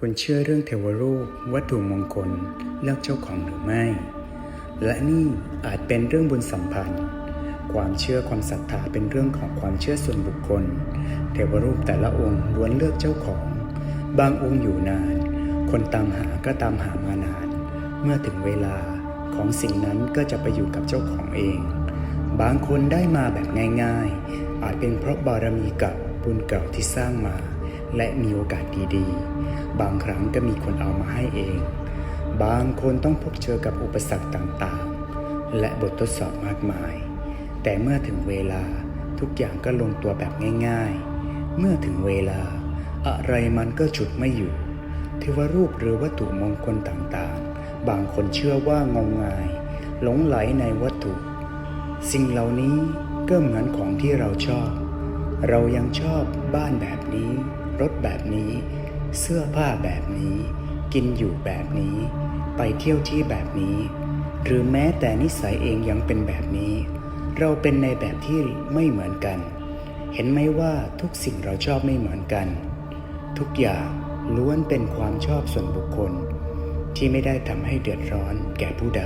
คุณเชื่อเรื่องเทวรูป วัตถุมงคลเลือกเจ้าของหรือไม่ และนี่อาจเป็นเรื่องบุญสัมพันธ์ ความเชื่อความศรัทธาเป็นเรื่องของความเชื่อส่วนบุคคล เทวรูปแต่ละองค์ล้วนเลือกเจ้าของ บางองค์อยู่นาน คนตามหาก็ตามหามานาน เมื่อถึงเวลาของสิ่งนั้นก็จะไปอยู่กับเจ้าของเอง บางคนได้มาแบบง่ายๆ อาจเป็นเพราะบารมีกับบุญเก่าที่สร้างมา และมีโอกาสดีๆ บางครั้งก็มีคนเอามาให้เอง บางคนต้องพบเจอกับอุปสรรคต่างๆ และบททดสอบมากมาย แต่เมื่อถึงเวลาทุกอย่างก็ลงตัวแบบง่ายๆ เมื่อถึงเวลา อะไรมันก็ฉุดไม่อยู่เทวรูปหรือวัตถุมงคลต่างๆ บางคนเชื่อว่างมงาย หลงไหลในวัตถุ สิ่งเหล่านี้ก็เหมือนของที่เราชอบ เรายังชอบบ้านแบบนี้ รถแบบนี้ เสื้อผ้าแบบนี้ กินอยู่แบบนี้ ไปเที่ยวที่แบบนี้ หรือแม้แต่นิสัยเองยังเป็นแบบนี้ เราเป็นในแบบที่ไม่เหมือนกัน เห็นไหมว่าทุกสิ่งเราชอบไม่เหมือนกัน ทุกอย่างล้วนเป็นความชอบส่วนบุคคล ที่ไม่ได้ทำให้เดือดร้อนแก่ผู้ใด